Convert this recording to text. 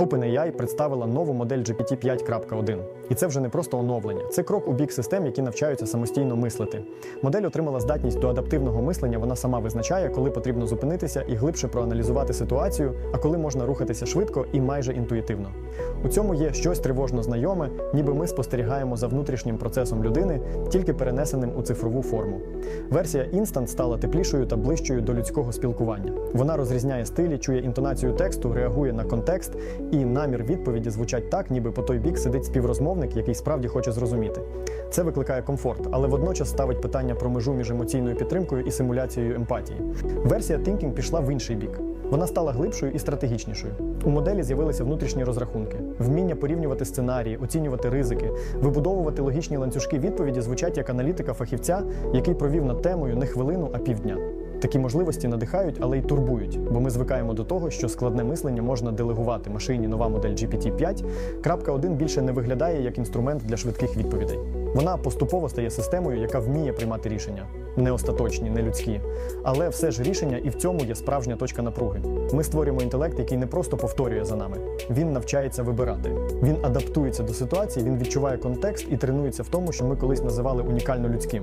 OpenAI представила нову модель GPT 5.1. І це вже не просто оновлення, це крок у бік систем, які навчаються самостійно мислити. Модель отримала здатність до адаптивного мислення. Вона сама визначає, коли потрібно зупинитися і глибше проаналізувати ситуацію, а коли можна рухатися швидко і майже інтуїтивно. У цьому є щось тривожно знайоме, ніби ми спостерігаємо за внутрішнім процесом людини, тільки перенесеним у цифрову форму. Версія Instant стала теплішою та ближчою до людського спілкування. Вона розрізняє стилі, чує інтонацію тексту, реагує на контекст, і намір відповіді звучать так, ніби по той бік сидить співрозмовник, який справді хоче зрозуміти. Це викликає комфорт, але водночас ставить питання про межу між емоційною підтримкою і симуляцією емпатії. Версія Thinking пішла в інший бік. Вона стала глибшою і стратегічнішою. У моделі з'явилися внутрішні розрахунки, вміння порівнювати сценарії, оцінювати ризики, вибудовувати логічні ланцюжки відповіді звучать як аналітика фахівця, який провів над темою не хвилину, а півдня. Такі можливості надихають, але й турбують, бо ми звикаємо до того, що складне мислення можна делегувати машині. Нова модель GPT-5 крапка 1 більше не виглядає як інструмент для швидких відповідей. Вона поступово стає системою, яка вміє приймати рішення, не остаточні, не людські. Але все ж рішення і в цьому є справжня точка напруги. Ми створюємо інтелект, який не просто повторює за нами. Він навчається вибирати. Він адаптується до ситуації, він відчуває контекст і тренується в тому, що ми колись називали унікально людським.